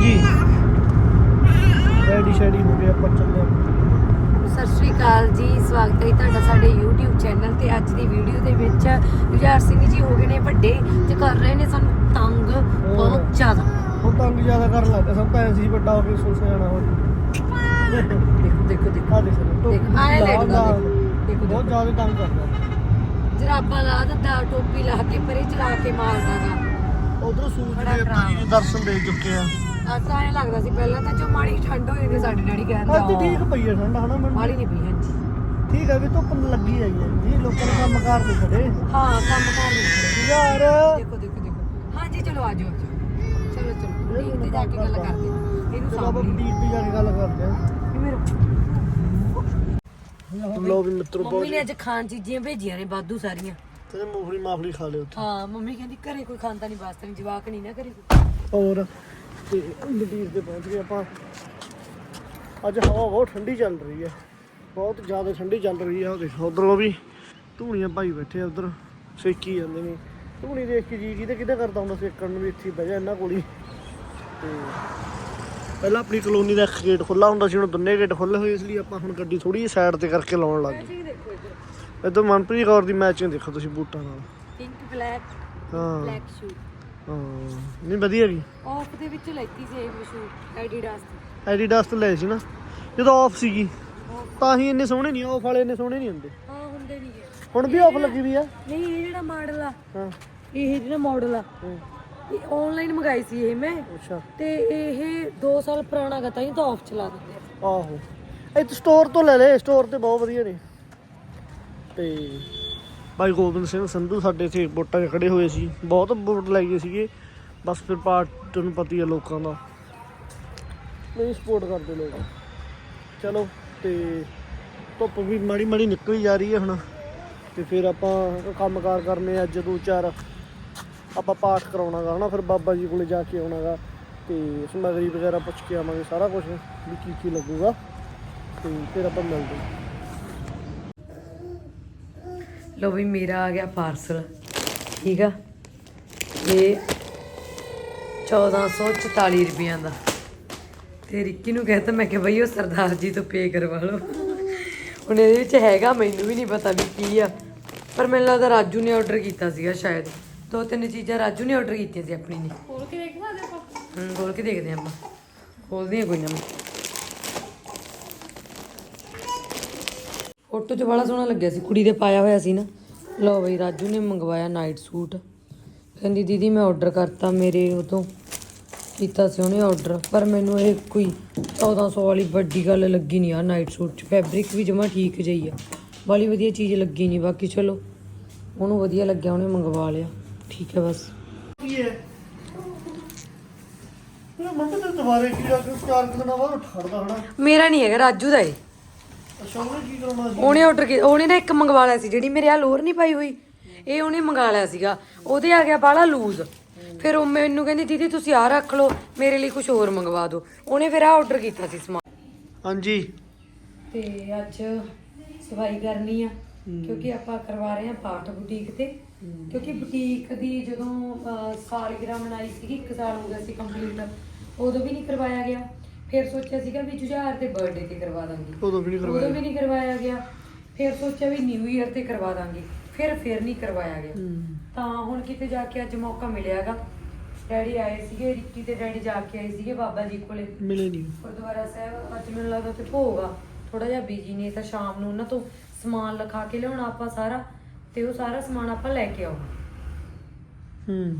ਹਾਂਜੀ। ਰੈਡੀ ਸ਼ੈਡੀ ਹੋ ਗਿਆ ਆਪਾਂ ਚੱਲੇ ਹਾਂ। ਸਤਿ ਸ਼੍ਰੀ ਅਕਾਲ ਜੀ ਸਵਾਗਤ ਹੈ ਤੁਹਾਡਾ ਸਾਡੇ YouTube ਚੈਨਲ ਤੇ। ਅੱਜ ਦੀ ਵੀਡੀਓ ਦੇ ਵਿੱਚ ਜੁਝਾਰ ਸਿੰਘ ਜੀ ਹੋ ਗਏ ਨੇ ਵੱਡੇ ਤੇ ਕਰ ਰਹੇ ਨੇ ਸਾਨੂੰ ਤੰਗ ਬਹੁਤ ਜ਼ਿਆਦਾ। ਹੁਣ ਤੰਗ ਜ਼ਿਆਦਾ ਕਰਨ ਲੱਗਾ ਸਭ ਤਾਂ ਐਸੀ ਵੱਡਾ ਹੋ ਕੇ ਸੋ ਸਿਆਣਾ ਹੋ ਦੇਖੋ ਦੇਖੋ ਦੇਖੋ। ਆ ਦੇਖ ਆਏਂ ਲੈ ਲਓ, ਦੇਖੋ, ਬਹੁਤ। ਜ਼ਿਆਦਾ ਤੰਗ ਕਰਦਾ। ਜਰਾਬਾਂ ਲਾ ਦਿੰਦਾ ਟੋਪੀ ਲਾ ਕੇ ਪਰੇ ਚਲਾ ਕੇ ਮਾਰਦਾ ਗਾ। ਉਧਰ ਸੂਰਜ ਬੜਾ ਦੇਵਤਾ ਜੀ ਦੇ ਦਰਸ਼ਨ ਦੇ ਚੁੱਕੇ ਆ। ਤਾਂ ਐਂ ਲੱਗਦਾ ਸੀ ਪਹਿਲਾਂ ਤਾਂ ਜੋ ਮਾੜੀ ਠੰਡ ਹੋਈ ਨੇ ਸਾਡੇ ਡੈਡੀ ਕਹਿੰਦਾ ਅੱਜ ਤੇ ਠੀਕ ਪਈ ਹੈ ਠੰਡ ਹਨਾ ਮੈਨੂੰ? ਮਾੜੀ ਨਹੀਂ ਪਈ ਹਾਂਜੀ। ਠੀਕ ਹੈ ਵੀ ਧੁੱਪ ਲੱਗੀ ਆਈ ਹੈ ਜੀ ਲੋਕਾਂ ਨੇ ਕੰਮ ਕਾਰ ਤੇ ਖੜੇ ਹਾਂ ਕੰਮ ਕਰ ਰਹੇ ਯਾਰ। ਦੇਖੋ ਦੇਖੋ ਦੇਖੋ। ਹਾਂਜੀ ਚਲੋ ਆਜੋ ਚਲੋ ਚਲੋ ਇਹ ਬੁਟੀਕ ਤੇ ਜਾ ਕੇ ਗੱਲ ਕਰਦੇ ਹਾਂ। ਇਹਨੂੰ ਤੇ ਜਾ ਕੇ ਗੱਲ ਕਰਦੇ ਆ ਇਹ ਮੇਰਾ ਲੋ ਵੀ ਮਿੱਤਰੋ ਮੰਮੀ ਨੇ ਅੱਜ ਖਾਣ ਚੀਜ਼ੀਆਂ ਭੇਜੀਆਂ ਨੇ ਬਾਦੂ ਸਾਰੀਆਂ। ਤੇ ਮੂਫਲੀ ਮਾਫਲੀ ਖਾ ਲਿਓ ਹਾਂ ਮੰਮੀ ਕਹਿੰਦੀ ਘਰੇ ਕੋਈ ਖਾਂਦਾ ਨਹੀਂ ਵਾਸਤੇ ਨਹੀਂ ਜਵਾਕ ਨਹੀਂ ਨਾ ਘਰੇ ਕੋਈ। ਹੋਰ? ਤੇ ਤੇ ਪਹੁੰਚ ਗਏ ਆਪਾਂ। ਅੱਜ ਹਵਾ ਬਹੁਤ ਠੰਡੀ ਚੱਲ ਰਹੀ ਹੈ। ਬਹੁਤ ਜ਼ਿਆਦਾ ਠੰਡੀ ਚੱਲ ਰਹੀ ਹੈ। ਉਹ ਦੇਖੋ ਉਧਰੋਂ ਵੀ ਧੂਣੀਆਂ ਭਾਈ ਬੈਠੇ ਆ ਉਧਰ। ਸੇਕੀ ਜਾਂਦੇ ਨੇ। ਧੂਣੀ ਦੇਖ ਕੇ ਜੀ ਕਿਤੇ ਕਿਤੇ ਕਰਦਾ ਹੁੰਦਾ ਸੇਕਣ ਨੂੰ ਵੀ ਇੱਥੇ ਬਹਿ ਜਾ ਇਹਨਾਂ ਕੋਲ ਹੀ। ਤੇ ਪਹਿਲਾਂ ਆਪਣੀ ਕਲੋਨੀ ਦਾ ਇੱਕ ਗੇਟ ਖੁੱਲਾ ਹੁੰਦਾ ਸੀ ਹੁਣ ਦੋਨੇ ਗੇਟ ਖੁੱਲੇ ਹੋਏ ਇਸ ਲਈ ਆਪਾਂ ਹੁਣ ਗੱਡੀ ਥੋੜੀ ਜਿਹੀ ਸਾਈਡ ਤੇ ਕਰਕੇ ਲਾਉਣ ਲੱਗ ਗਏ। ਇੱਧਰ। ਮਨਪ੍ਰੀਤ ਕੌਰ ਦੀ ਮੈਚਿੰਗ ਦੇਖੋ ਤੁਸੀਂ ਬੂਟਾਂ ਨਾਲ। ਪਿੰਕ ਬਲੈਕ ਹਾਂ। ਬਲੈਕ ਸ਼ੂ ਹਾਂ। ਨਹੀਂ ਵਧੀਆ ਵੀ ਆਫ ਦੇ ਵਿੱਚ ਲੈਤੀ ਸੀ ਇਹ ਸ਼ੂ ਐਡੀਡਾਸ ਦੀ। ਐਡੀਡਾਸ ਤੋਂ ਲਏ ਸੀ ਨਾ। ਜਦੋਂ ਆਫ ਸੀਗੀ ਤਾਂ ਹੀ ਇੰਨੇ ਸੋਹਣੇ ਨਹੀਂ ਆਫ ਵਾਲੇ ਇੰਨੇ ਸੋਹਣੇ ਨਹੀਂ ਹੁੰਦੇ। ਹਾਂ ਹੁੰਦੇ ਨਹੀਂ ਗੇ। ਹੁਣ ਵੀ ਆਫ ਲੱਗੀ ਵੀ ਆ। ਨਹੀਂ ਇਹ ਜਿਹੜਾ ਮਾਡਲ ਆ। ਹਾਂ। ਇਹ ਜਿਹੜਾ ਮਾਡਲ ਆ। ਹੂੰ, ਇਹ ਆਨਲਾਈਨ ਮੰਗਾਈ ਸੀ ਇਹ ਮੈਂ। ਅੱਛਾ। ਤੇ ਇਹ 2 ਸਾਲ ਪੁਰਾਣਾ ਗਾ ਤਾਂ ਹੀ ਤਾਂ ਆਫ ਚਲਾ ਦਿੰਦੇ ਆ। ਆਹੋ। ਇੱਥੇ ਸਟੋਰ ਤੋਂ ਲੈ ਲੈ ਸਟੋਰ ਤੇ ਬਹੁਤ ਵਧੀਆ ਨੇ। ਤੇ ਭਾਈ ਗੋਬਿੰਦ ਸਿੰਘ ਸੰਧੂ ਸਾਡੇ ਇੱਥੇ ਵੋਟਾਂ 'ਚ ਖੜੇ ਹੋਏ ਸੀ, ਬਹੁਤ ਵੋਟ ਲੈ ਗਏ ਸੀਗੇ। ਬਸ ਫਿਰ ਪਾਰਟ ਨੂੰ ਪਤੀ ਹੈ ਲੋਕਾਂ ਦਾ। ਨਹੀਂ ਸਪੋਰਟ ਕਰਦੇ ਲੋਕ। ਚਲੋ, ਤੇ ਧੁੱਪ ਵੀ ਮਾੜੀ ਮਾੜੀ ਨਿਕਲੀ ਜਾ ਰਹੀ ਹੈ ਹੁਣ। ਤੇ ਫਿਰ ਆਪਾਂ ਕੰਮਕਾਰ ਕਰਨੇ ਅੱਜ ਦੋ ਚਾਰ। ਆਪਾਂ ਪਾਠ ਕਰਾਉਣਾਗਾ, ਹਨਾ? ਫਿਰ ਬਾਬਾ ਜੀ ਕੋਲੇ ਜਾ ਕੇ ਆਉਣਾਗਾ। ਤੇ ਸਮਗਰੀ ਵਗੈਰਾ ਪੁੱਛ ਕੇ ਆਵਾਂਗੇ ਸਾਰਾ ਕੁਝ ਵੀ ਕੀ ਕੀ ਲੱਗੂਗਾ। ਤੇ ਫਿਰ ਆਪਾਂ ਮਿਲਦੇ ਹਾਂ। ਲੋ ਵੀ ਮੇਰਾ ਆ ਗਿਆ ਪਾਰਸਲ ਠੀਕ ਆ? ਇਹ 1444 ਰੁਪਈਆਂ ਦਾ। ਤੇ ਰਿੱਕੀ ਨੂੰ ਕਹਿੰਦਾ ਮੈਂ ਕਿਹਾ ਬਈ ਉਹ ਸਰਦਾਰ ਜੀ ਤੋਂ ਪੇ ਕਰਵਾ ਲਓ। ਹੁਣ ਇਹਦੇ ਵਿੱਚ ਹੈਗਾ ਮੈਨੂੰ ਵੀ ਨਹੀਂ ਪਤਾ ਵੀ ਕੀ ਆ। ਪਰ ਮੈਨੂੰ ਲੱਗਦਾ ਰਾਜੂ ਨੇ ਆਰਡਰ ਕੀਤਾ ਸੀਗਾ ਸ਼ਾਇਦ। ਦੋ ਤਿੰਨ ਚੀਜ਼ਾਂ ਰਾਜੂ ਨੇ ਆਰਡਰ ਕੀਤੀਆਂ ਸੀ ਆਪਣੀ ਨੇ। ਖੋਲ ਕੇ ਦੇਖ ਸਕਦੇ ਆਪਾਂ। ਹੂੰ ਖੋਲ ਕੇ ਦੇਖਦੇ ਆਪਾਂ। ਖੋਲਦੇ ਆ ਕੋਈ ਨਾ ਫੋਟੋ 'ਚ ਬੜਾ ਸੋਹਣਾ ਲੱਗਿਆ ਸੀ। ਕੁੜੀ ਦੇ ਪਾਇਆ ਹੋਇਆ ਸੀ ਨਾ। ਲਓ ਬਈ ਰਾਜੂ ਨੇ ਮੰਗਵਾਇਆ ਨਾਈਟ ਸੂਟ ਕਹਿੰਦੀ ਦੀਦੀ ਮੈਂ ਆਰਡਰ ਕਰਤਾ ਮੇਰੇ ਉਹ ਤੋਂ ਕੀਤਾ ਸੀ ਉਹਨੇ ਆਰਡਰ ਪਰ ਮੈਨੂੰ ਇਹ ਕੋਈ 1400 ਵਾਲੀ ਵੱਡੀ ਗੱਲ ਲੱਗੀ ਨਹੀਂ ਆ ਨਾਈਟ ਸੂਟ 'ਚ। ਫੈਬਰਿਕ ਵੀ ਜਮਾ ਠੀਕ ਜਿਹੀ ਆ। ਬਾਲੀ ਵਧੀਆ ਚੀਜ਼ ਲੱਗੀ ਨਹੀਂ ਬਾਕੀ ਚਲੋ ਉਹਨੂੰ ਵਧੀਆ ਲੱਗਿਆ ਉਹਨੇ ਮੰਗਵਾ ਲਿਆ। ਠੀਕ ਹੈ ਬਸ। ਕੀ ਹੈ? ਇਹ ਮੰਨ ਤੇ ਦੁਬਾਰੇ ਕੀ ਜਾ ਕੇ ਚਾਰ ਕੁ ਦਿਨਾਂ ਬਾਅਦ ਠੜਦਾ ਹਨਾ ਮੇਰਾ ਨਹੀਂ ਹੈਗਾ ਰਾਜੂ ਦਾ ਏ। ਅੱਛਾ ਉਹਨੇ ਕੀ ਕਰਾਉਣਾ ਸੀ? ਉਹਨੇ ਆਰਡਰ ਕੀਤਾ ਉਹਨੇ ਨਾ ਇੱਕ ਮੰਗਵਾ ਲਿਆ ਸੀ ਜਿਹੜੀ ਮੇਰੇ ਆ ਲੋਰ ਨਹੀਂ ਪਾਈ ਹੋਈ। ਇਹ ਉਹਨੇ ਮੰਗਾ ਲਿਆ ਸੀਗਾ। ਉਹਦੇ ਆ ਗਿਆ ਬਾਲਾ ਲੂਜ਼ ਫਿਰ ਉਹ ਮੈਨੂੰ ਕਹਿੰਦੀ ਦੀਦੀ ਤੁਸੀਂ ਆ ਰੱਖ ਲਓ ਮੇਰੇ ਲਈ ਕੁਝ ਹੋਰ ਮੰਗਵਾ ਦਿਓ। ਉਹਨੇ ਫਿਰ ਆ ਆਰਡਰ ਕੀਤਾ ਸੀ ਸਮਾਨ। ਹਾਂਜੀ। ਤੇ ਅੱਜ ਸਫ਼ਾਈ ਕਰਨੀ ਆ ਕਿਉਂਕਿ ਆਪਾਂ ਕਰਵਾ ਰਹੇ ਹਾਂ ਪਾਠ ਬੁਟੀਕ ਤੇ। ਕਿਉਂਕਿ ਬੁਟੀਕ ਦੀ ਜਦੋਂ ਸਾਲਗਿਰਾ ਮਨਾਈ ਸੀਗੀ 1 ਸਾਲ ਹੋ ਗਿਆ ਸੀ ਕੰਪਲੀਟ ਉਦੋਂ ਵੀ ਨਹੀਂ ਕਰਵਾਇਆ ਗਿਆ। ਫਿਰ ਸੋਚਿਆ ਸੀਗਾ ਵੀ ਜੁਝਾਰ ਦੇ ਬਰਥਡੇ ਤੇ ਕਰਵਾ ਦਾਂਗੇ। ਉਦੋਂ ਵੀ ਨਹੀਂ ਉਦੋਂ ਕਰਵਾਇਆ। ਵੀ ਨਹੀਂ ਕਰਵਾਇਆ ਗਿਆ। ਫਿਰ ਸੋਚਿਆ ਵੀ ਨਿਊ ਇਅਰ ਤੇ ਕਰਵਾ ਦਾਂਗੇ। ਫਿਰ ਫਿਰ ਨਹੀਂ ਕਰਵਾਇਆ ਗਿਆ। ਤਾਂ ਹੁਣ ਕਿਤੇ ਜਾ ਕੇ ਅੱਜ ਮੌਕਾ ਮਿਲਿਆਗਾ ਡੈਡੀ ਆਏ ਸੀਗੇ ਰਿੱਕੀ ਤੇ ਡੈਡੀ ਜਾ ਕੇ ਆਏ ਸੀਗੇ ਬਾਬਾ ਜੀ ਕੋਲੇ। ਮਿਲੇ ਨਹੀਂ ਗੁਰਦੁਆਰਾ ਸਾਹਿਬ ਅੱਜ ਮੈਨੂੰ ਲੱਗਦਾ ਤੇ ਭੋਗ ਆ। ਥੋੜਾ ਜਿਹਾ ਬੀਜੀ ਨੇ ਤਾਂ ਸ਼ਾਮ ਨੂੰ ਉਹਨਾਂ ਤੋਂ ਸਮਾਨ ਲਿਖਾ ਕੇ ਲਿਆਉਣਾ ਆਪਾਂ ਸਾਰਾ। ਤੇ ਉਹ ਸਾਰਾ ਸਮਾਨ ਆਪਾਂ ਲੈ ਕੇ ਆਉਣਾ। ਹੂੰ।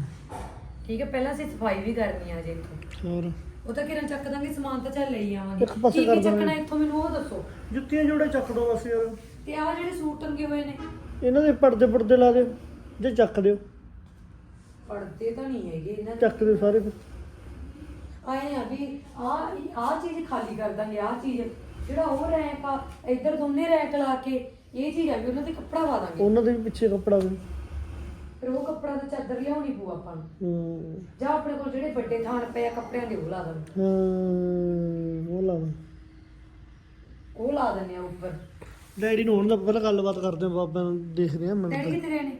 ਠੀਕ ਹੈ ਪਹਿਲਾਂ ਅਸੀਂ ਸਫ਼ਾਈ ਵੀ ਕਰਨੀ ਆ ਜੇ ਇੱਥੋਂ। ਹੋਰ? ਉਹ ਤਾਂ ਕਿਰਨ ਚੱਕ ਦਾਂਗੇ ਸਮਾਨ ਤਾਂ ਚੱਲ ਲਈ ਆਵਾਂਗੇ। ਇੱਕ ਪਾਸੇ ਕੀ ਕਰ ਕੀ ਦਾਂਗੇ। ਚੱਕਣਾ ਇੱਥੋਂ ਮੈਨੂੰ ਉਹ ਦੱਸੋ। ਜੁੱਤੀਆਂ ਜੋੜੇ ਚੱਕ ਦੋ ਬਸ ਯਾਰ। ਤੇ ਆਹ ਜਿਹੜੇ ਸੂਟ ਟੰਗੇ ਹੋਏ ਨੇ। ਇਹਨਾਂ ਦੇ ਪਰਦੇ ਪਰਦੇ ਲਾ ਦਿਓ ਜੇ ਚੱਕ ਦਿਓ। ਪੜਦੇ ਤਾਂ ਨਹੀਂ ਹੈਗੇ ਇਹਨਾਂ ਦੇ। ਚੱਕ ਦਿਓ ਸਾਰੇ ਫਿਰ। ਆਏ ਆ ਵੀ ਆ ਆ ਚੀਜ਼ ਖਾਲੀ ਕਰ ਦਾਂਗੇ ਆ ਚੀਜ਼। ਜਿਹੜਾ ਉਹ ਰੈਕ ਆ ਇੱਧਰ ਦੋਨੇ ਰੈਕ ਲਾ ਕੇ ਇਹ ਚੀਜ਼ ਆ ਵੀ ਉਹਨਾਂ ਤੇ ਕੱਪੜਾ ਪਾ ਦਾਂਗੇ। ਉਹਨਾਂ ਦੇ ਵੀ ਪਿੱਛੇ ਕੱਪੜਾ ਵੀ। ਫਿਰ ਉਹ ਕੱਪੜਾ ਤੇ ਚਾਦਰ ਲਿਆਉਣੀ ਪਊ ਆਪਾਂ ਨੂੰ। ਹੂੰ। ਜਾਂ ਆਪਣੇ ਕੋਲ ਜਿਹੜੇ ਵੱਡੇ ਥਾਣ ਪਏ ਆ ਕੱਪੜਿਆਂ ਦੇ ਉਹ ਲਾ ਹਾਂ ਉਹ ਲਾ ਦੇ। ਉਹ ਲਾ ਆ ਉੱਪਰ। ਡੈਡੀ ਨੂੰ ਹੁਣ ਦਾ ਪਹਿਲਾਂ ਗੱਲਬਾਤ ਕਰਦੇ ਹਾਂ ਬਾਬਾ ਨੂੰ ਦੇਖਦੇ ਡੈਡੀ ਮੈਨੂੰ ਕਿੱਥੇ ਗਏ ਨੇ?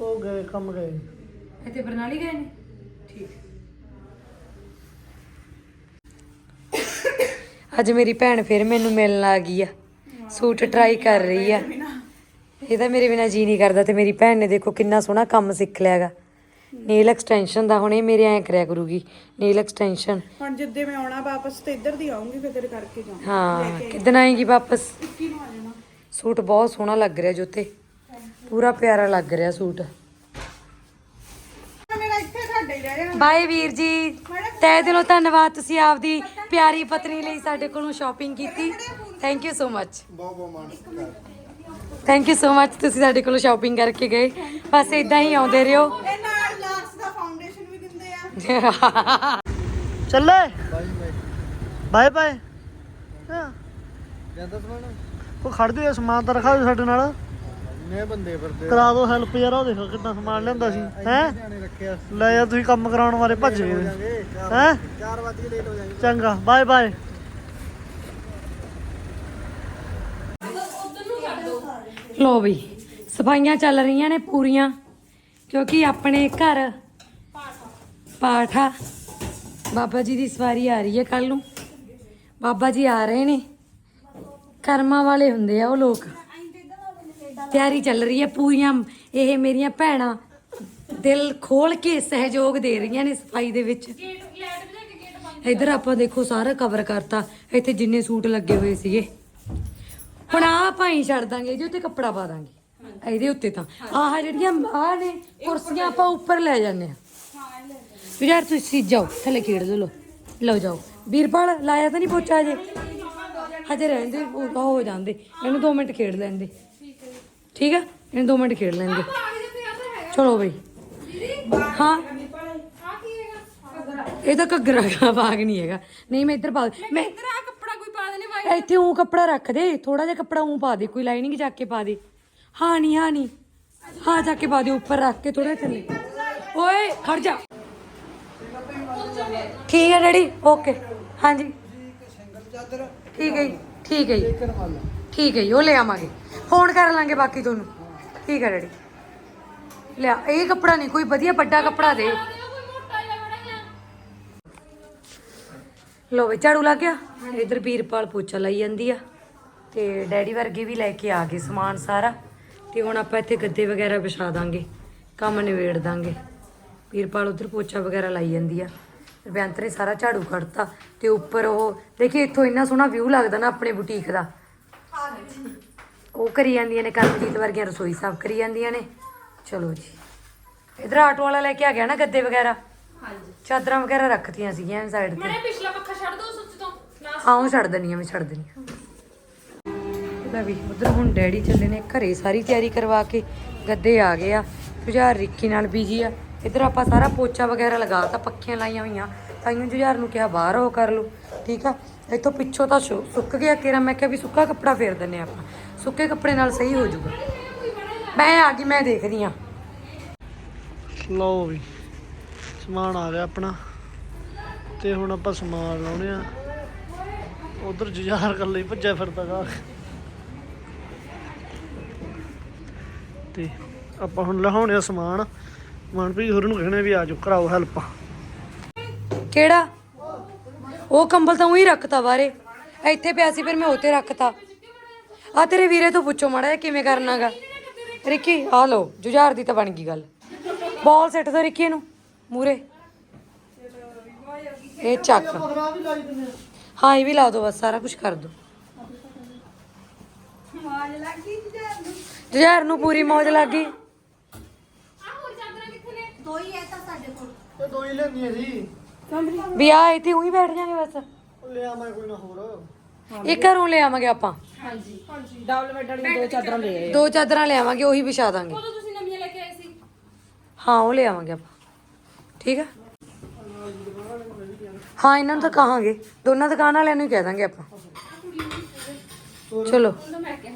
ਉਹ ਗਏ ਕੰਮ ਗਏ। ਇੱਥੇ ਬਰਨਾਲੀ ਗਏ ਨੇ? ਠੀਕ। ਅੱਜ ਮੇਰੀ ਭੈਣ ਫਿਰ ਮੈਨੂੰ ਮਿਲਣ ਆ ਗਈ ਆ। ਸੂਟ ਟਰਾਈ ਕਰ ਰਹੀ ਆ। ਇਹ ਤਾਂ ਮੇਰੇ ਬਿਨਾ ਜੀ ਨਹੀਂ ਕਰਦਾ ਤੇ ਮੇਰੀ ਭੈਣ ਨੇ ਦੇਖੋ ਕਿੰਨਾ ਸੋਹਣਾ ਕੰਮ ਸਿੱਖ ਲਿਆਗਾ। ਨੇਲ ਐਕਸਟੈਂਸ਼ਨ ਦਾ ਹੁਣ ਇਹ ਮੇਰੇ ਐਂ ਕਰਿਆ ਕਰੂਗੀ ਨੇਲ ਐਕਸਟੈਂਸ਼ਨ ਹੁਣ ਜਿੱਦੇ ਮੈਂ ਆਉਣਾ ਵਾਪਸ ਤੇ ਇੱਧਰ ਦੀ ਆਉਂਗੀ ਫਿਰ ਤੇਰੇ ਕਰਕੇ ਜਾਊਂ। ਹਾਂ ਕਿਦਨ ਆਏਗੀ ਵਾਪਸ? ਇੱਕੀ ਨੂੰ ਆ ਜਾਣਾ। ਸੂਟ ਬਹੁਤ ਸੋਹਣਾ ਲੱਗ ਰਿਹਾ ਜੋਤੇ। ਪੂਰਾ ਪਿਆਰਾ ਲੱਗ ਰਿਹਾ ਸੂਟ। ਮੇਰਾ ਇੱਥੇ ਸਾਡੇ ਹੀ ਰਹਿ ਜਾਣਾ। ਬਾਏ ਵੀਰ ਜੀ। ਤਹਿ ਦਿਲੋਂ ਧੰਨਵਾਦ ਤੁਸੀਂ ਆਪਦੀ ਪਿਆਰੀ ਪਤਨੀ ਲਈ ਸਾਡੇ ਕੋਲੋਂ ਸ਼ਾਪਿੰਗ ਕੀਤੀ। Thank you so much thank you so much ਤੁਸੀਂ ਸਾਡੇ ਕੋਲੋਂ ਸ਼ਾਪਿੰਗ ਕਰਕੇ ਗਏ। ਬਸ ਇਦਾਂ ਹੀ ਆਉਂਦੇ ਰਹੋ। ਇਹ ਨਾਲ ਲਾਕਸ ਦਾ ਫਾਊਂਡੇਸ਼ਨ ਵੀ ਦਿੰਦੇ ਆ। ਚੱਲੇ। Bye bye. ਹਾਂ। ਜਾਂਦਾ ਸਮਾਨ ਉਹ ਖੜ ਜਾਓ ਸਮਾਨ ਤਾਂ ਰਖਾ ਦਿਓ ਸਾਡੇ ਨਾਲ। ਨੇ ਬੰਦੇ ਫਿਰਦੇ ਕਰਾ ਦਿਓ ਹੈਲਪ ਯਾਰ ਉਹ ਦੇਖੋ ਕਿੰਨਾ ਸਮਾਨ ਲਿਆਂਦਾ ਸੀ। ਹੈ? ਜਾਣੇ ਰੱਖਿਆ ਲੈ ਯਾਰ ਤੁਸੀਂ ਕੰਮ ਕਰਾਉਣ ਵਾਲੇ ਭੱਜ ਗਏ। ਜਾਗੇ। ਹੈ? 4 ਵਜੇ ਲੇਟ ਹੋ ਜਾਗੇ। ਚੰਗਾ ਬਾਏ ਬਾਏ। ਲੋ ਵੀ, ਸਫਾਈਆਂ ਚੱਲ ਰਹੀਆਂ ਨੇ ਪੂਰੀਆਂ, ਕਿਉਂਕਿ ਆਪਣੇ ਘਰ ਪਾਠ ਆ ਬਾਬਾ ਜੀ ਦੀ ਸਵਾਰੀ ਆ ਰਹੀ ਹੈ ਕੱਲ ਨੂੰ। ਬਾਬਾ ਜੀ ਆ ਰਹੇ ਨੇ। ਕਰਮਾਂ ਵਾਲੇ ਹੁੰਦੇ ਆ ਉਹ ਲੋਕ। ਤਿਆਰੀ ਚੱਲ ਰਹੀ ਹੈ ਪੂਰੀਆਂ। ਇਹ ਮੇਰੀਆਂ ਭੈਣਾਂ ਦਿਲ ਖੋਲ ਕੇ ਸਹਿਯੋਗ ਦੇ ਰਹੀਆਂ ਨੇ ਸਫ਼ਾਈ ਦੇ ਵਿੱਚ। ਇੱਧਰ ਆਪਾਂ ਦੇਖੋ ਸਾਰਾ ਕਵਰ ਕਰਤਾ। ਇੱਥੇ ਜਿੰਨੇ ਸੂਟ ਲੱਗੇ ਹੋਏ ਸੀਗੇ। ਹੁਣ ਆ ਭਾਈ ਛੱਡ ਦਾਂਗੇ, ਇਹਦੇ ਉੱਤੇ ਕੱਪੜਾ ਪਾ ਦਾਂਗੇ। ਇਹਦੇ ਉੱਤੇ ਤਾਂ। ਆਹ ਜਿਹੜੀਆਂ ਆਹ ਨੇ, ਕੁਰਸੀਆਂ ਆਪਾਂ ਉੱਪਰ ਲੈ ਜਾਂਦੇ ਆ ਵੀ ਯਾਰ ਤੁਸੀਂ ਜਾਓ, ਥੱਲੇ ਖੇਡ ਲਓ ਲਓ। ਜਾਓ। ਵੀਰਪਾਲ, ਲਾਇਆ ਤਾਂ ਨਹੀਂ ਪੋਚਾ ਅਜੇ ਹਜੇ ਰਹਿੰਦੇ, ਉਹ ਹੋ ਜਾਂਦੇ। ਇਹਨੂੰ 2 ਮਿੰਟ ਖੇਡ ਲੈਂਦੇ। ਠੀਕ ਆ? ਇਹਨੂੰ 2 ਮਿੰਟ ਖੇਡ ਲੈਂਦੇ। ਚਲੋ ਬਈ। ਹਾਂ। ਇਹ ਤਾਂ ਘੱਗਰਾ ਦਾ ਬਾਗ ਨਹੀਂ ਹੈਗਾ। ਨਹੀਂ, ਮੈਂ ਇੱਧਰ ਪਾ ਮੈਂ ਕੱਪੜਾ ਕੋਈ ਇੱਥੇ ਉਹ ਕੱਪੜਾ ਰੱਖ ਦੇ ਥੋੜਾ ਜਿਹਾ ਕੱਪੜਾ ਉਹ ਪਾ ਦੇ ਕੋਈ ਲਾਈਨਿੰਗ ਚੱਕ ਕੇ ਪਾ ਦੇ। ਹਾਂ ਨਹੀਂ ਹਾਂ ਨਹੀਂ ਹਾਂ ਚੱਕ ਕੇ ਪਾ ਦੇ ਉੱਪਰ ਰੱਖ ਕੇ ਥੋੜਾ ਥੱਲੇ। ਓਏ ਖੜ ਜਾ। ਠੀਕ ਹੈ ਡੈਡੀ ਓਕੇ। ਹਾਂਜੀ। ਠੀਕ ਹੈ ਜੀ, ਠੀਕ ਹੈ ਜੀ। ਠੀਕ ਹੈ ਜੀ, ਉਹ ਲੈ ਆਵਾਂਗੇ। ਫੋਨ ਕਰ ਲਾਂਗੇ ਬਾਕੀ ਤੁਹਾਨੂੰ। ਠੀਕ ਹੈ ਡੈਡੀ। ਲਿਆ ਇਹ ਕੱਪੜਾ ਨਹੀਂ ਕੋਈ ਵਧੀਆ ਵੱਡਾ ਕੱਪੜਾ ਦੇ। ਲੋ ਵੀ ਝਾੜੂ ਲੱਗ ਗਿਆ? ਇਧਰ ਵੀਰਪਾਲ ਪੋਚਾ ਲਾਈ ਜਾਂਦੀ ਆ ਤੇ ਡੈਡੀ ਵਰਗੇ ਵੀ ਲੈ ਕੇ ਆ ਗਏ ਸਮਾਨ ਸਾਰਾ ਤੇ ਹੁਣ ਆਪਾਂ ਇੱਥੇ ਗੱਦੇ ਵਗੈਰਾ ਵਿਛਾ ਦਾਂਗੇ ਕੰਮ ਨਿਬੇੜ ਦਾਂਗੇ। ਵੀਰਪਾਲ ਉਧਰ ਪੋਚਾ ਵਗੈਰਾ ਲਾਈ ਜਾਂਦੀ ਆ। ਬੇਅੰਤ ਨੇ ਸਾਰਾ ਝਾੜੂ ਕੱਢਤਾ ਤੇ ਉੱਪਰ ਉਹ ਦੇਖੀ ਇੱਥੋਂ ਇੰਨਾ ਸੋਹਣਾ ਵਿਊ ਲੱਗਦਾ ਨਾ ਆਪਣੇ ਬੁਟੀਕ ਦਾ। ਉਹ ਕਰੀ ਜਾਂਦੀਆਂ ਨੇ ਕਰਮਜੀਤ ਵਰਗੀਆਂ ਰਸੋਈ ਸਾਫ਼ ਕਰੀ ਜਾਂਦੀਆਂ ਨੇ। ਚਲੋ ਜੀ। ਇਧਰ ਆਟੋ ਵਾਲਾ ਲੈ ਕੇ ਆ ਗਿਆ ਨਾ ਗੱਦੇ ਵਗੈਰਾ? ਹਾਂਜੀ। ਚਾਦਰਾਂ ਵਗੈਰਾ ਰੱਖਤੀਆਂ ਸੀਗੀਆਂ ਸਾਈਡ ਤੇ ਪਿਛਲਾ ਪੱਖਾ ਛੱਡ ਦੋ ਸੁੱਚ ਤੋਂ ਛੱਡ ਦਨੀ ਆ ਮੈਂ ਛੱਡ ਦਨੀ ਆ ਲੈ ਵੀ, ਉਧਰ ਹੁਣ ਡੈਡੀ ਚੱਲੇ ਨੇ ਘਰੇ ਸਾਰੀ ਤਿਆਰੀ ਕਰਵਾ ਕੇ, ਗੱਦੇ ਆ ਗਏ ਆ। ਜੁਝਾਰ ਰਿੱਕੀ ਨਾਲ ਬੀਜੀ ਆ। ਇਧਰ ਆਪਾਂ ਸਾਰਾ ਪੋਚਾ ਵਗੈਰਾ ਲਗਾਤਾ ਪੱਖੀਆਂ ਲਾਈਆਂ ਹੋਈਆਂ। ਤਾਈਓ ਜੁਝਾਰ ਨੂੰ ਕਿਹਾ, ਬਾਹਰ ਉਹ ਕਰ ਲਓ। ਠੀਕ ਆ? ਇੱਥੋਂ ਪਿੱਛੋਂ ਤਾਂ ਸੁੱਕ ਗਿਆ ਕਿਰਾ। ਮੈਂ ਕਿਹਾ ਵੀ ਸੁੱਕਾ ਕੱਪੜਾ ਫੇਰ ਦਿੰਨੇ ਆਪਾਂ। ਸੁੱਕੇ ਕੱਪੜੇ ਨਾਲ ਸਹੀ ਹੋ ਜਾਊਗਾ। ਮੈਂ ਆ ਗਈ, ਮੈਂ ਦੇਖਦੀ ਆ ਲਓ ਵੀ, ਸਮਾਨ ਆ ਗਿਆ ਆਪਣਾ। ਤੇ ਹੁਣ ਆਪਾਂ ਸਮਾਨ ਲਾਉਣੇ ਆ। ਉਧਰ ਜੁਝਾਰ ਕਰ ਲਈ, ਭੱਜਿਆ ਫਿਰਦਾ ਗਾ। ਤੇ ਆਪਾਂ ਹੁਣ ਲਹਾਉਣੇ ਸਮਾਨ। ਮਨਪ੍ਰੀਤ ਹੋਰ ਨੂੰ ਕਹਿਣਾ ਵੀ ਆ ਕਰਾਓ ਹੈਲਪ ਕਿਹੜਾ? ਉਹ ਕੰਬਲ ਤਾਂ ਉਹੀ ਰੱਖਤਾ ਬਾਰੇ ਇੱਥੇ ਪਿਆ ਸੀ, ਫਿਰ ਮੈਂ ਉੱਤੇ ਰੱਖਤਾ। ਆ ਤੇਰੇ ਵੀਰੇ ਤੋਂ ਪੁੱਛੋ ਮਾੜਾ ਜਿਹਾ, ਕਿਵੇਂ ਕਰਨਾਗਾ ਰਿੱਕੀ ਆ ਲੋ ਜੁਝਾਰ ਦੀ ਤਾਂ ਬਣ ਗਈ ਗੱਲ। ਬਾਲ ਸੈੱਟ ਦੋ ਰਿੱਕੀ ਨੂੰ ਮੂਰੇ ਇਹ ਚੱਕ। ਹਾਂ ਇਹ ਵੀ ਲਾ ਦੋ ਬਸ ਸਾਰਾ ਕੁਝ ਕਰ ਦੋ ਜੁਝਾਰ ਨੂੰ। ਪੂਰੀ ਮੌਜ ਲੱਗ ਗਈ। ਇਹ ਦੋ ਹੀ ਲੈਂਦੀਆਂ ਸੀ। ਵੀ ਆ ਇੱਥੇ ਉਹੀ ਬੈਠ ਜਾਗੇ ਬਸ। ਲਿਆ ਮੈਂ ਕੋਈ ਨਾ ਹੋਰ। ਇਹ ਘਰੋਂ ਲੈ ਆਵਾਂਗੇ ਆਪਾਂ। ਡਬਲ ਬੈੱਡ ਵਾਲੀਆਂ ਦੋ ਚਾਦਰਾਂ ਲੈ ਆਏ ਦੋ ਚਾਦਰਾਂ ਲੈ ਆਵਾਂਗੇ ਉਹੀ ਵਿਛਾ ਦਾਂਗੇ। ਉਦੋਂ ਤੁਸੀਂ ਨਵੀਆਂ ਲੈ ਕੇ ਆਏ ਸੀ? ਹਾਂ ਉਹ ਲੈ ਆਵਾਂਗੇ ਆਪਾਂ। ਠੀਕ ਆ? ਹਾਂ, ਇਹਨਾਂ ਨੂੰ ਤਾਂ ਕਹਾਂਗੇ। ਦੋਨਾਂ ਦੁਕਾਨ ਵਾਲਿਆਂ ਨੂੰ ਹੀ ਕਹਿ ਦਾਂਗੇ ਆਪਾਂ। ਚਲੋ। ਮੈਂ ਕਿਹਾ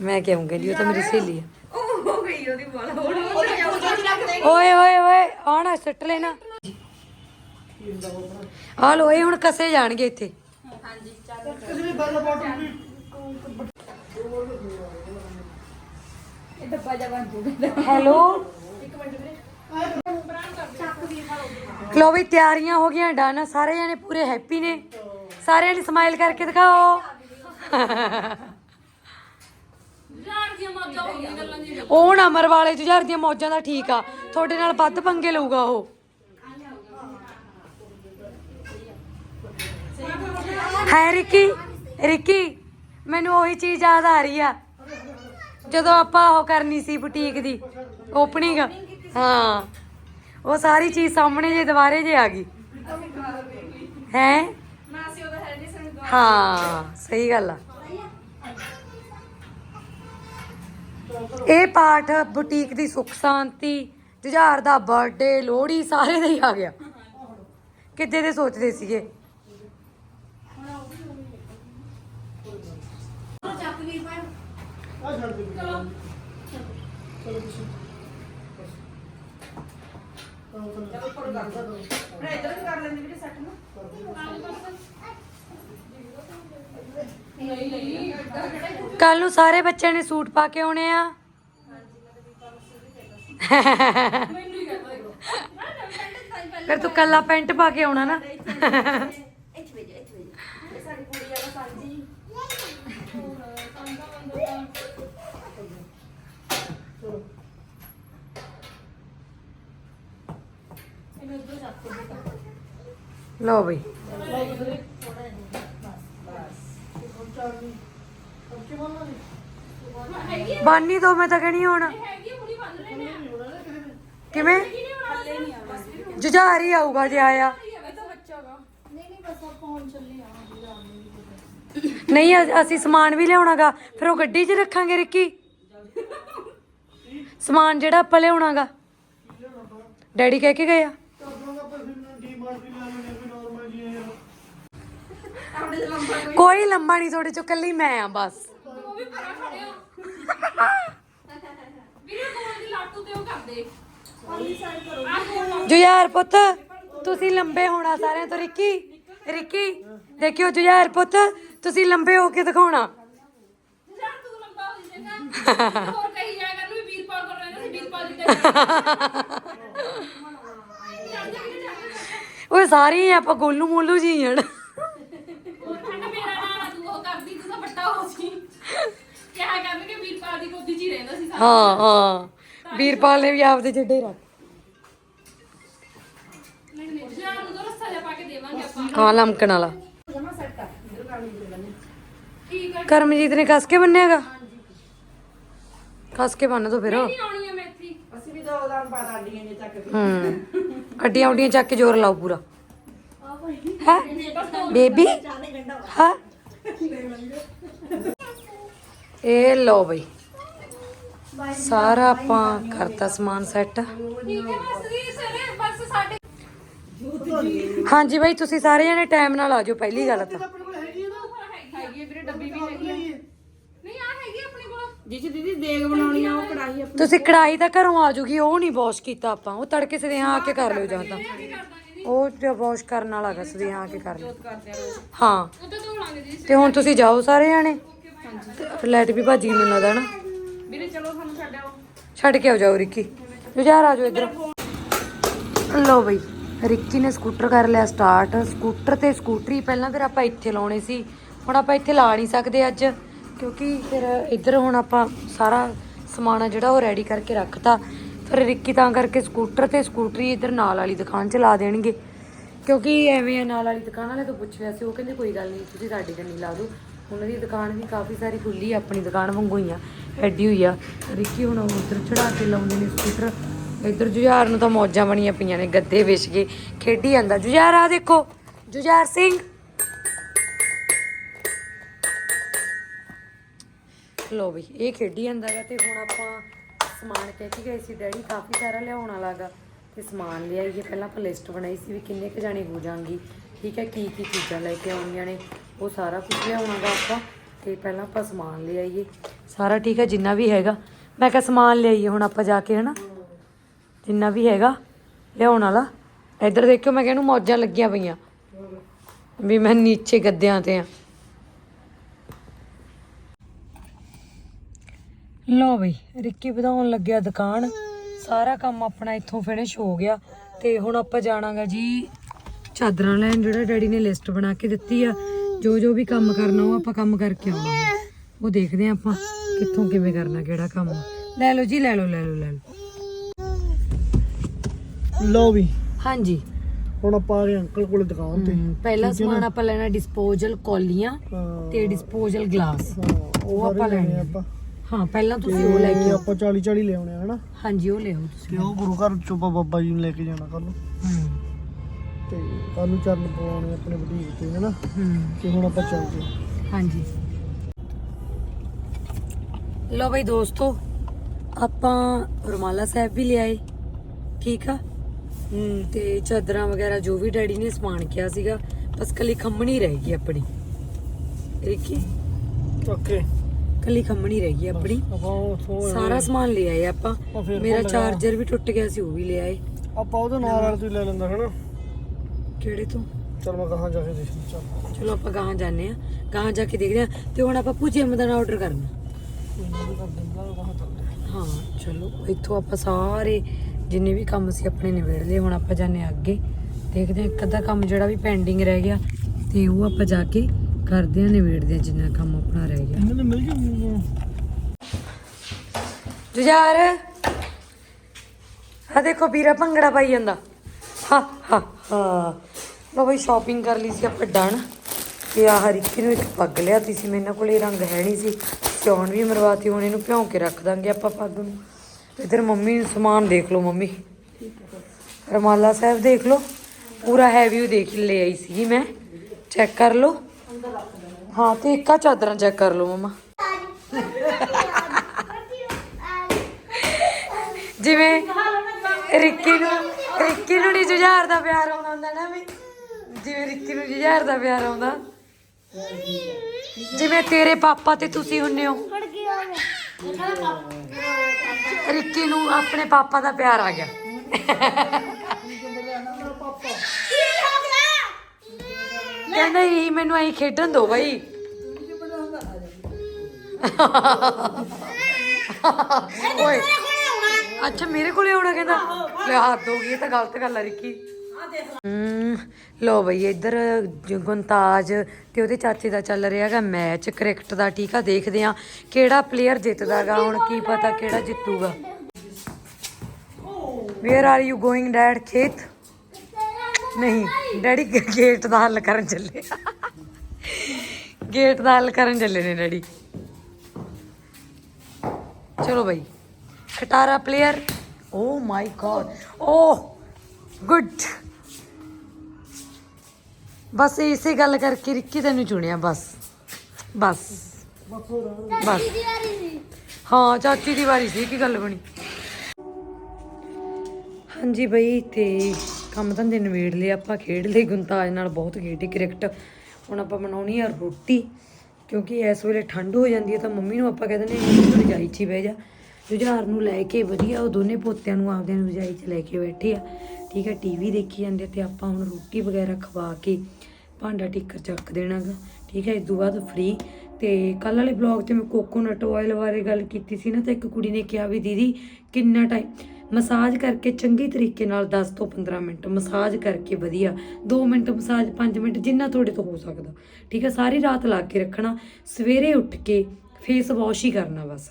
ਮੇਰੀ ਕਹੂੰਗੀ ਜੀ, ਉਹ ਤਾਂ ਮੇਰੀ ਸਹੇਲੀ ਆ। ਹੋ ਗਈ ਉਹਦੀ ਬਾਲ ਓਏ ਓਏ ਓਏ ਆਣਾ ਸੱਟ ਲੈਣਾ। ਆ ਲੋ ਇਹ ਹੁਣ ਕਸੇ ਜਾਣਗੇ ਇੱਥੇ। ਹੈਲੋ? ਲੋ ਵੀ, ਤਿਆਰੀਆਂ ਹੋ ਗਈਆਂ ਡਨ ਸਾਰੇ ਜਣੇ ਪੂਰੇ ਹੈਪੀ ਨੇ। ਸਾਰਿਆਂ ਨੇ ਸਮਾਈਲ ਕਰਕੇ ਦਿਖਾਓ। ਯਾਰ ਉਹ ਨਾ ਅਮਰ ਵਾਲੇ ਜੁਝਾਰ ਦੀਆਂ ਮੌਜਾਂ ਦਾ ਠੀਕ ਆ। ਤੁਹਾਡੇ ਨਾਲ ਵੱਧ ਪੰਗੇ ਲਊਗਾ ਉਹ। ਹੈ ਰਿੱਕੀ ਰਿੱਕੀ, ਮੈਨੂੰ ਉਹੀ ਚੀਜ਼ ਯਾਦ ਆ ਰਹੀ ਆ। ਜਦੋਂ ਆਪਾਂ ਉਹ ਕਰਨੀ ਸੀ ਬੁਟੀਕ ਦੀ ਓਪਨਿੰਗ ਹਾਂ। ਉਹ ਸਾਰੀ ਚੀਜ਼ ਸਾਹਮਣੇ ਜੇ ਦੁਬਾਰੇ ਜੇ ਆ ਗਈ। ਹੈ? ਹਾਂ ਸਹੀ ਗੱਲ ਆ। ਇਹ ਪਾਠ ਬੁਟੀਕ ਦੀ ਸੁੱਖ ਸ਼ਾਂਤੀ ਜੁਝਾਰ ਦਾ ਬਰਥਡੇ ਲੋਹੜੀ ਸਾਰੇ ਦਾ ਹੀ ਆ ਗਿਆ। ਕਿੱਦੇ ਦੇ ਸੋਚਦੇ ਸੀਗੇ? ਆ ਛੱਡ ਦੇ। ਚਲੋ। ਚਲੋ ਤੁਸੀਂ ਮੈਂ ਇੱਧਰ ਵੀ ਕਰ ਲੈਂਦੀ ਵੀਰੇ ਸੈੱਟ ਨੂੰ ਕੱਲ ਨੂੰ ਸਾਰੇ ਬੱਚਿਆਂ ਨੇ ਸੂਟ ਪਾ ਕੇ ਆਉਣੇ ਆ। ਫਿਰ ਤੂੰ ਕੱਲਾ ਪੈਂਟ ਪਾ ਕੇ ਆਉਣਾ ਨਾ। ਲੋ ਬਈ। ਬਾਨੀ ਦੋ ਮੈਂ ਤਾਂ ਕਹਿਣੀ ਹੁਣ। ਕਿਵੇਂ? ਜੁਝਾਰ ਹੀ ਆਊਗਾ ਜੇ ਆਇਆ। ਨਹੀਂ ਅਸੀਂ ਸਮਾਨ ਵੀ ਲਿਆਉਣਾਗਾ। ਫਿਰ ਉਹ ਗੱਡੀ 'ਚ ਰੱਖਾਂਗੇ ਰਿੱਕੀ। ਸਮਾਨ ਜਿਹੜਾ ਆਪਾਂ ਲਿਆਉਣਾਗਾ। ਡੈਡੀ ਕਹਿ ਕੇ ਗਏ ਆ। ਕੋਈ ਲੰਬਾ ਨਹੀਂ ਤੁਹਾਡੇ ਚੋਂ ਕੱਲੀ ਮੈਂ ਆ ਬਸ। ਉਹ ਵੀ ਪਰਾਂ ਖੜਿਓ ਵੀਰੇ ਕੋਲ ਦੀ ਲਾਟੂ ਤੇ ਉਹ ਕਰਦੇ। ਜੋ ਯਾਰ ਪੁੱਤ ਤੁਸੀਂ ਲੰਬੇ ਹੋਣਾ ਸਾਰਿਆਂ ਤੋਂ ਰਿੱਕੀ ਰਿੱਕੀ ਦੇਖਿਓ ਜੋ ਯਾਰ ਪੁੱਤ ਤੁਸੀਂ ਲੰਬੇ ਹੋ ਕੇ ਦਿਖਾਉਣਾ। ਯਾਰ ਤੂੰ ਲੰਬਾ ਹੋ ਜਾਏਗਾ। ਹੋਰ ਕਹੀ ਜਾਇਆ ਕਰ ਵੀ ਵੀਰਪਾਲ ਕਰ ਰਹਿੰਦਾ ਸੀ ਵੀਰਪਾਲ ਦੀ ਟੈਨਸ਼ਨ ਓਏ ਸਾਰੇ ਹੀ ਆਪਾਂ ਗੋਲੂ ਮੋਲੂ ਜੀ ਹਣ ਹੋਰ ਕਹਿੰਦਾ ਮੇਰਾ ਨਾਂ ਨਾ ਤੂੰ ਉਹ ਕਰਦੀ ਤੂੰ ਤਾਂ ਵੱਡਾ ਹੋ ਸੀ ਕਿਹਾ ਕਰਨਗੇ? ਵੀਰਪਾਲ ਦੀ ਗੋਦੀ 'ਚ ਹੀ ਰਹਿੰਦਾ ਸੀ ਸਾਰਾ ਹਾਂ ਹਾਂ। ਵੀਰਪਾਲ ਨੇ ਵੀ ਆਪਦੇ ਚੱਡੇ ਰੱਖ। ਨਹੀਂ ਨਹੀਂ ਯਾਰ ਨੂੰ ਤਾਂ ਰੱਸਾ ਜਿਹਾ ਪਾ ਕੇ ਦੇਵਾਂਗੇ ਆਪਾਂ। ਹਾਂ ਲਮਕਣ ਵਾਲਾ। ਠੀਕ ਹੈ ਕਰਮਜੀਤ ਨੇ ਕੱਸ ਕੇ ਬੰਨਿਆਗਾ ਕੱਸ ਕੇ ਬੰਨ ਦੋ ਫਿਰ। ਨਹੀਂ ਆਉਣੀ ਆ ਮੈਥੀ ਅਸੀਂ ਵੀ ਦੋ ਦਾਨ ਪਾ ਦਾਂਡੀਆਂ ਨੇ ਚੱਕ ਕੇ। ਹੂੰ। ਅੱਡੀਆਂ ਉੱਡੀਆਂ ਚੱਕ ਕੇ ਜ਼ੋਰ ਲਾਓ ਪੂਰਾ। ਹੈ? ਬੇਬੀ ਹਾਂ? ਇਹ ਲਓ ਬਈ। ਸਾਰਾ ਆਪਾਂ ਕਰਤਾ ਸਮਾਨ ਸੈੱਟ ਹਾਂਜੀ ਬਾਈ ਤੁਸੀਂ ਸਾਰੇ ਜਣੇ ਟਾਈਮ ਨਾਲ ਆ ਜਾਓ ਪਹਿਲੀ ਗੱਲ ਤਾਂ। ਦੀਦੀ ਦੇਗ ਬਣਾਉਣੀ ਆ ਉਹ ਕੜਾਹੀ ਤੁਸੀਂ ਕੜਾਈ ਤਾਂ ਘਰੋਂ ਆ ਜੂਗੀ ਉਹ ਨਹੀਂ ਵਾਸ਼ ਕੀਤਾ ਆਪਾਂ। ਉਹ ਤੜਕੇ ਸਦੇ ਆ ਕੇ ਕਰ ਲਿਓ ਜਾਂ ਤਾਂ। ਉਹ ਜੇ ਵਾਸ਼ ਕਰਨ ਵਾਲਾ ਗਾ ਸਦੇ ਆ ਕੇ ਕਰ ਲਿਓ। ਹਾਂ। ਤੇ ਹੁਣ ਤੁਸੀਂ ਜਾਓ ਸਾਰੇ ਜਾਣੇ ਤੇ ਲਾਈਟ ਵੀ ਭੱਜ ਗਈ ਮੈਨੂੰ ਲੱਗਦਾ ਨਾ ਵੀਰੇ ਚਲੋ ਸਾਨੂੰ ਛੱਡ ਆਓ। ਛੱਡ ਕੇ ਆਓ ਜਾਓ ਰਿੱਕੀ। ਜੁਝਾਰ ਆ ਜਾਓ ਇੱਧਰ। ਲਓ ਬਈ ਰਿੱਕੀ ਨੇ ਸਕੂਟਰ ਕਰ ਲਿਆ ਸਟਾਰਟ ਸਕੂਟਰ ਤੇ ਸਕੂਟਰੀ ਪਹਿਲਾਂ ਫਿਰ ਆਪਾਂ ਇੱਥੇ ਲਾਉਣੇ ਸੀ। ਹੁਣ ਆਪਾਂ ਇੱਥੇ ਲਾ ਨਹੀਂ ਸਕਦੇ ਅੱਜ। ਕਿਉਂਕਿ ਫਿਰ ਇੱਧਰ ਹੁਣ ਆਪਾਂ ਸਾਰਾ ਸਮਾਨ ਆ ਜਿਹੜਾ ਉਹ ਰੈਡੀ ਕਰਕੇ ਰੱਖਤਾ। ਫਿਰ ਰਿੱਕੀ ਤਾਂ ਕਰਕੇ ਸਕੂਟਰ ਤੇ ਸਕੂਟਰੀ ਇੱਧਰ ਨਾਲ ਵਾਲੀ ਦੁਕਾਨ 'ਚ ਲਾ ਦੇਣਗੇ। ਕਿਉਂਕਿ ਐਵੇਂ ਆ ਨਾਲ ਵਾਲੀ ਦੁਕਾਨ ਵਾਲੇ ਤੋਂ ਪੁੱਛਿਆ ਸੀ। ਉਹ ਕਹਿੰਦੇ ਕੋਈ ਗੱਲ ਨਹੀਂ ਤੁਸੀਂ ਸਾਡੀ ਕੰਨੀ ਲਾ ਦਿਓ। ਉਹਨਾਂ ਦੀ ਦੁਕਾਨ ਵੀ ਕਾਫੀ ਸਾਰੀ ਖੁੱਲੀ ਆ, ਆਪਣੀ ਦੁਕਾਨ ਵਾਂਗੂ ਹੀ ਆ ਐਡੀ ਹੋਈ ਆ। ਰਿੱਕੀ ਹੁਣ ਉੱਧਰ ਚੜਾ ਕੇ ਲਾਉਂਦੇ ਨੇ ਸਕੂਟਰ। ਇੱਧਰ ਜੁਝਾਰ ਨੂੰ ਤਾਂ ਮੌਜਾਂ ਬਣੀਆਂ ਪਈਆਂ ਨੇ, ਗੱਦੇ ਵਿਛ ਕੇ। ਖੇਡੀ ਜਾਂਦਾ, ਜੁਝਾਰ ਆ ਦੇਖੋ, ਜੁਝਾਰ ਸਿੰਘ। ਲੋ ਵੀ, ਇਹ ਖੇਡੀ ਜਾਂਦਾ ਗਾ ਤੇ ਹੁਣ ਆਪਾਂ ਸਮਾਨ ਕਹਿ ਕੇ ਗਏ ਸੀ, ਡੈਡੀ ਕਾਫੀ ਸਾਰਾ ਲਿਆਉਣ ਵਾਲਾ ਗਾ। ਤੇ ਸਮਾਨ ਲਿਆਈਏ ਪਹਿਲਾਂ ਆਪਾਂ ਲਿਸਟ ਬਣਾਈ ਸੀ ਵੀ ਕਿੰਨੇ ਕੁ ਜਾਣੇ ਹੋ ਜਾਣਗੇ। ਠੀਕ ਹੈ ਕੀ ਕੀ ਚੀਜ਼ਾਂ ਲੈ ਕੇ ਆਉਣੀਆਂ ਨੇ। ਉਹ ਸਾਰਾ ਕੁਝ ਲਿਆਉਣਾ ਆਪਾਂ ਤੇ ਪਹਿਲਾਂ ਆਪਾਂ ਸਮਾਨ ਲਿਆਈਏ ਸਾਰਾ ਠੀਕ ਹੈ, ਜਿੰਨਾ ਵੀ ਹੈਗਾ। ਮੈਂ ਕਿਹਾ ਸਮਾਨ ਲਿਆਈਏ ਹੁਣ ਆਪਾਂ ਜਾ ਕੇ, ਹਨਾ? ਜਿੰਨਾ ਵੀ ਹੈਗਾ, ਲਿਆਉਣ ਵਾਲਾ। ਇੱਧਰ ਦੇਖਿਓ, ਮੈਂ ਕਹਿੰਨੂੰ ਮੌਜਾਂ ਲੱਗੀਆਂ ਪਈਆਂ। ਵੀ ਮੈਂ ਨੀਚੇ ਗੱਦਿਆਂ ਤੇ ਆ। ਲੋ ਬਈ, ਰਿੱਕੀ ਵਧਾਉਣ ਲੱਗਿਆ ਦੁਕਾਨ। ਸਾਰਾ ਕੰਮ ਆਪਣਾ ਇੱਥੋਂ ਫਿਨਿਸ਼ ਹੋ ਗਿਆ। ਤੇ ਹੁਣ ਆਪਾਂ ਜਾਣਾਗਾ ਜੀ ਚਾਦਰਾਂ ਲੈਣ, ਜਿਹੜਾ ਡੈਡੀ ਨੇ ਲਿਸਟ ਬਣਾ ਕੇ ਦਿੱਤੀ ਆ। ਜੋ ਜੋ ਵੀ ਕੰਮ ਕਰਨਾ ਉਹ ਆਪਾਂ ਕੰਮ ਕਰਕੇ ਆਉਣਾ ਉਹ ਦੇਖਦੇ ਆ ਆਪਾਂ ਕਿੱਥੋਂ ਕਿਵੇਂ ਕਰਨਾ ਕਿਹੜਾ ਕੰਮ ਲੈ ਲਓ ਜੀ ਲੈ ਲਓ ਲੈ ਲਓ ਲੈ ਲਓ। ਲਓ ਵੀ। ਹਾਂਜੀ। ਹੁਣ ਆਪਾਂ ਆ ਗਏ ਅੰਕਲ ਕੋਲੇ ਦੁਕਾਨ ਤੇ। ਪਹਿਲਾ ਸਮਾਨ ਆਪਾਂ ਲੈਣਾ ਡਿਸਪੋਜ਼ਲ ਕੌਲੀਆਂ ਤੇ ਡਿਸਪੋਜ਼ਲ ਗਲਾਸ ਉਹ ਆਪਾਂ ਲੈਣੇ। ਆਪਾਂ। ਹਾਂ ਪਹਿਲਾਂ ਤੁਸੀਂ ਉਹ ਲੈ ਕੇ ਆਓ। ਆਪਾਂ 40 40 ਲੈ ਆਉਣੇ ਹਨਾ? ਹਾਂਜੀ ਉਹ ਲਿਆਓ ਤੁਸੀਂ। ਤੇ ਉਹ ਗੁਰੂ ਘਰ ਚੋਂ ਬਾਬਾ ਜੀ ਨੂੰ ਲੈ ਕੇ ਜਾਣਾ ਕੱਲ ਨੂੰ। ਤੇ ਕੱਲ ਨੂੰ ਚਰਨ ਪਵਾਉਣੇ ਆਪਣੇ ਬੁਟੀਕ ਤੇ ਹਨਾ ਹਮ, ਤੇ ਹੁਣ ਆਪਾਂ ਚੱਲਦੇ ਹਾਂ। ਹਾਂਜੀ। ਲੋ ਬਈ ਦੋਸਤੋ ਆਪਾਂ ਰੁਮਾਲਾ ਸਾਹਿਬ ਵੀ ਲਿਆਏ ਠੀਕ ਆ? ਹਮ, ਤੇ ਚਾਦਰਾਂ ਵਗੈਰਾ ਜੋ ਵੀ ਡੈਡੀ ਨੇ ਸਮਾਨ ਕਿਹਾ ਸੀਗਾ ਬਸ ਕੱਲੀ ਖੰਮਣੀ ਰਹਿ ਗਈ ਆਪਣੀ। ਰਿੱਕੀ? ਓਕੇ ਕੱਲੀ ਖੰਮਣੀ ਰਹਿ ਗਈ ਆਪਣੀ। ਆਪਾਂ ਉਥੋਂ ਸਾਰਾ ਸਮਾਨ ਲੈ ਆਏ ਆਪਾਂ। ਉਹ ਫਿਰ ਮੇਰਾ ਭੁੱਲ ਗਿਆ। ਚਾਰਜਰ ਵੀ ਟੁੱਟ ਗਿਆ ਸੀ ਉਹ ਵੀ ਲੈ ਆਏ। ਆਪਾਂ ਉਹਦੇ ਨਾਲ ਵਾਲੇ ਤੋਂ ਹੀ ਲੈ ਲੈਂਦਾ ਹਨਾ? ਕਿਹੜੇ ਤੋਂ? ਚਲ ਮੈਂ ਕਹਾਂ ਜਾ ਕੇ ਦੇਖੀ ਚੱਲ। ਚਲੋ ਆਪਾਂ ਗਾਹਾਂ ਜਾਂਦੇ ਆ ਗਾਹਾਂ ਜਾ ਕੇ ਦੇਖਦੇ ਆ ਤੇ ਹੁਣ ਆਪਾਂ ਪੂਜੇ ਦਾ ਆਰਡਰ ਕਰਨਾ। ਇਹਨਾਂ ਕਰ ਦਿੰਦਾ ਹਾਂ। ਚਲੋ ਇੱਥੋਂ ਆਪਾਂ ਸਾਰੇ ਜਿੰਨੇ ਵੀ ਕੰਮ ਸੀ ਆਪਣੇ ਨਿਬੇੜ ਲਏ ਹੁਣ ਆਪਾਂ ਜਾਂਦੇ ਹਾਂ ਅੱਗੇ। ਦੇਖਦੇ ਹਾਂ ਇੱਕ ਅੱਧਾ ਕੰਮ ਜਿਹੜਾ ਵੀ ਪੈਂਡਿੰਗ ਰਹਿ ਗਿਆ ਤੇ ਉਹ ਆਪਾਂ ਜਾ ਕੇ ਕਰਦੇ ਹਾਂ ਨਿਬੇੜਦੇ ਹਾਂ ਜਿੰਨਾ ਕੰਮ ਆਪਣਾ ਰਹਿ ਗਿਆ। ਇਹਨਾਂ ਦੇ ਮਿਲ ਜੂ ਜੁਝਾਰ ਆ ਦੇਖੋ ਵੀਰਾ ਭੰਗੜਾ ਪਾਈ ਜਾਂਦਾ। ਹਾ ਹਾ ਹਾ। ਲੋ ਬਈ ਸ਼ਾਪਿੰਗ ਕਰ ਲਈ ਸੀ ਆਪਾਂ ਡਨ। ਤੇ ਆ ਹਰਿੱਕੀ ਨੂੰ ਇੱਕ ਪੱਗ ਲਿਆ ਤੀ ਸੀ, ਮੇਰੇ ਕੋਲ ਇਹ ਰੰਗ ਹੈ ਨਹੀਂ ਸੀ। ਸਿਉਣ ਵੀ ਮਰਵਾਤੀ, ਹੁਣ ਇਹਨੂੰ ਭਿਉਂ ਕੇ ਰੱਖ ਦਾਂਗੇ ਆਪਾਂ ਪੱਗ ਨੂੰ। ਇਧਰ ਮੰਮੀ ਨੂੰ ਸਮਾਨ ਦੇਖ ਲਓ ਮੰਮੀ। ਰਮਾਲਾ ਸਾਹਿਬ ਦੇਖ ਲਓ। ਪੂਰਾ ਹੈਵੀ ਦੇਖ ਲੈ ਆਈ ਸੀਗੀ ਮੈਂ। ਚੈੱਕ ਕਰ ਲਓ। ਹਾਂ, ਤੇ ਇੱਕਾ ਚਾਦਰਾਂ ਚੈੱਕ ਕਰ ਲਓ ਮਮਾ। ਜਿਵੇਂ ਰਿੱਕੀ ਨੂੰ ਰਿੱਕੀ ਨੂੰ ਨਹੀਂ ਜੁਝਾਰ ਦਾ ਪਿਆਰ ਆਉਂਦਾ ਹੁੰਦਾ ਨਾ ਵੀ। ਜਿਵੇਂ ਰਿੱਕੀ ਨੂੰ ਜੁਝਾਰ ਦਾ ਪਿਆਰ ਆਉਂਦਾ। ਜਿਵੇਂ ਤੇਰੇ ਪਾਪਾ ਤੇ ਤੁਸੀਂ ਹੁੰਨੇ ਹੋ। ਰਿੱਕੀ ਨੂੰ ਆਪਣੇ ਪਾਪਾ ਦਾ ਪਿਆਰ ਆ ਗਿਆ। ਕਹਿੰਦਾ ਇਹ ਮੈਨੂੰ ਐਂ ਖੇਡਣ ਦੋ ਬਾਈ। ਓਏ, ਅੱਛਾ ਮੇਰੇ ਕੋਲੇ ਆਉਣਾ ਕਹਿੰਦਾ। ਲੈ ਹੱਥ ਹੋ ਗਈ, ਇਹ ਤਾਂ ਗਲਤ ਗੱਲ ਆ ਰਿੱਕੀ। ਲੋ ਬਈ ਇੱਧਰ ਜ- ਗੁੰਤਾਜ ਤੇ ਉਹਦੇ ਚਾਚੇ ਦਾ ਚੱਲ ਰਿਹਾਗਾ ਮੈਚ, ਕ੍ਰਿਕਟ ਦਾ, ਠੀਕ ਆ, ਦੇਖਦੇ ਆ ਕਿਹੜਾ ਪਲੇਅਰ ਜਿੱਤਦਾਗਾ, ਹੁਣ ਕੀ ਪਤਾ ਕਿਹੜਾ ਜਿੱਤੂਗਾ। Where are you going dad ਖੇਤ? ਨਹੀਂ ਡੈਡੀ ਗੇਟ ਦਾ ਹੱਲ ਕਰਨ ਚੱਲੇ ਗੇਟ ਦਾ ਹੱਲ ਕਰਨ ਚੱਲੇ ਨੇ ਡੈਡੀ ਚਲੋ ਬਈ, ਖਟਾਰਾ player oh my god oh good ਬਸ ਇਸੇ ਗੱਲ ਕਰਕੇ ਰਿੱਕੀ ਤੈਨੂੰ ਚੁਣਿਆ, ਬਸ। ਬਸ। ਬਸ। ਹਾਂ, ਚਾਚੀ ਦੀ ਵਾਰੀ ਸੀ, ਕੀ ਗੱਲ ਬਣੀ? ਹਾਂਜੀ ਬਈ, ਤੇ ਕੰਮ ਧੰਦੇ ਨਵੇੜ ਲਏ, ਆਪਾਂ ਖੇਡ ਲਈ ਗੁੰਤਾਜ ਨਾਲ ਬਹੁਤ ਖੇਡੀ ਕ੍ਰਿਕਟ। ਹੁਣ ਆਪਾਂ ਬਣਾਉਣੀ ਆ ਰੋਟੀ, ਕਿਉਂਕਿ ਇਸ ਵੇਲੇ ਠੰਡ ਹੋ ਜਾਂਦੀ ਹੈ, ਤਾਂ ਮੰਮੀ ਨੂੰ ਆਪਾਂ ਕਹਿ ਦਿੰਦੇ ਹਾਂ ਰਜਾਈ 'ਚ ਹੀ ਬਹਿ ਜਾ। ਜੁਝਾਰ ਨੂੰ ਲੈ ਕੇ ਵਧੀਆ, ਉਹ ਦੋਨੇ ਪੋਤਿਆਂ ਨੂੰ ਆਪਦੇ ਨੂੰ ਰਜਾਈ 'ਚ ਲੈ ਕੇ ਬੈਠੇ ਆ। ਠੀਕ ਹੈ, ਟੀਵੀ ਦੇਖੀ ਜਾਂਦੇ ਆ, ਤੇ ਆਪਾਂ ਹੁਣ ਰੋਟੀ ਵਗੈਰਾ ਖਵਾ ਕੇ ਭਾਂਡਾ ਟਿੱਕਰ ਚੱਕ ਦੇਣਾਗਾ। ਠੀਕ ਹੈ, ਇਸ ਤੋਂ ਬਾਅਦ ਫ੍ਰੀ ਤੇ ਕੱਲ ਵਾਲੇ ਬਲੌਗ 'ਚ ਮੈਂ ਕੋਕੋਨਟ ਆਇਲ ਬਾਰੇ ਗੱਲ ਕੀਤੀ ਸੀ ਨਾ, ਤਾਂ ਇੱਕ ਕੁੜੀ ਨੇ ਕਿਹਾ ਵੀ ਦੀਦੀ, ਕਿੰਨਾ ਟਾਈਮ ਮਸਾਜ ਕਰਕੇ ਚੰਗੀ ਤਰੀਕੇ ਨਾਲ 10 ਤੋਂ 15 ਮਿੰਟ, ਮਸਾਜ ਕਰਕੇ ਵਧੀਆ। 2 ਮਿੰਟ ਮਸਾਜ 5 ਮਿੰਟ, ਜਿੰਨਾ ਤੁਹਾਡੇ ਤੋਂ ਹੋ ਸਕਦਾ। ਠੀਕ ਹੈ, ਸਾਰੀ ਰਾਤ ਲਾ ਕੇ ਰੱਖਣਾ। ਸਵੇਰੇ ਉੱਠ ਕੇ ਫੇਸ ਵਾਸ਼ ਹੀ ਕਰਨਾ ਬਸ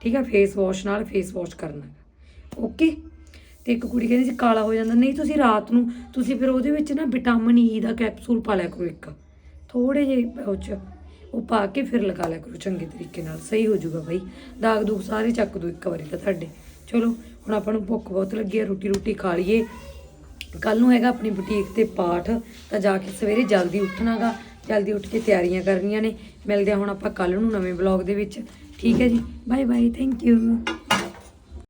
ਠੀਕ ਹੈ ਫੇਸ ਵਾਸ਼ ਨਾਲ ਫੇਸ ਵਾਸ਼ ਕਰਨਾ। ਓਕੇ ਤੇ ਇੱਕ ਕੁੜੀ ਕਹਿੰਦੀ ਸੀ, ਕਾਲਾ ਹੋ ਜਾਂਦਾ। ਨਹੀਂ, ਤੁਸੀਂ ਰਾਤ ਨੂੰ, ਤੁਸੀਂ ਫਿਰ ਉਹਦੇ ਵਿੱਚ ਨਾ ਵਿਟਾਮਿਨ ਈ ਦਾ ਕੈਪਸੂਲ ਪਾ ਲਿਆ ਕਰੋ ਇੱਕ। ਥੋੜੇ ਜਿਹੇ ਉਹ 'ਚ, ਉਹ ਪਾ ਕੇ ਫਿਰ ਲਗਾ ਲਿਆ ਕਰੋ ਚੰਗੇ ਤਰੀਕੇ ਨਾਲ। ਸਹੀ ਹੋ ਜਾਊਗਾ ਬਾਈ। ਦਾਗ ਦੂਗ ਸਾਰੇ ਚੱਕ ਦੋ ਇੱਕ ਵਾਰੀ ਤਾਂ ਤੁਹਾਡੇ। ਚਲੋ, ਹੁਣ ਆਪਾਂ ਨੂੰ ਭੁੱਖ ਬਹੁਤ ਲੱਗੀ ਹੈ, ਰੋਟੀ ਰੋਟੀ ਖਾ ਲਈਏ। ਕੱਲ ਨੂੰ ਹੈਗਾ ਆਪਣੀ ਬੁਟੀਕ ਤੇ ਪਾਠ, ਤਾਂ ਜਾ ਕੇ ਸਵੇਰੇ ਜਲਦੀ ਉੱਠਣਾਗਾ। ਜਲਦੀ ਉੱਠ ਕੇ ਤਿਆਰੀਆਂ ਕਰਨੀਆਂ ਨੇ। ਮਿਲਦੇ ਹੁਣ ਆਪਾਂ ਕੱਲ ਨੂੰ ਨਵੇਂ ਬਲੌਗ ਦੇ ਵਿੱਚ। ਠੀਕ ਹੈ ਜੀ। Bye bye. Thank you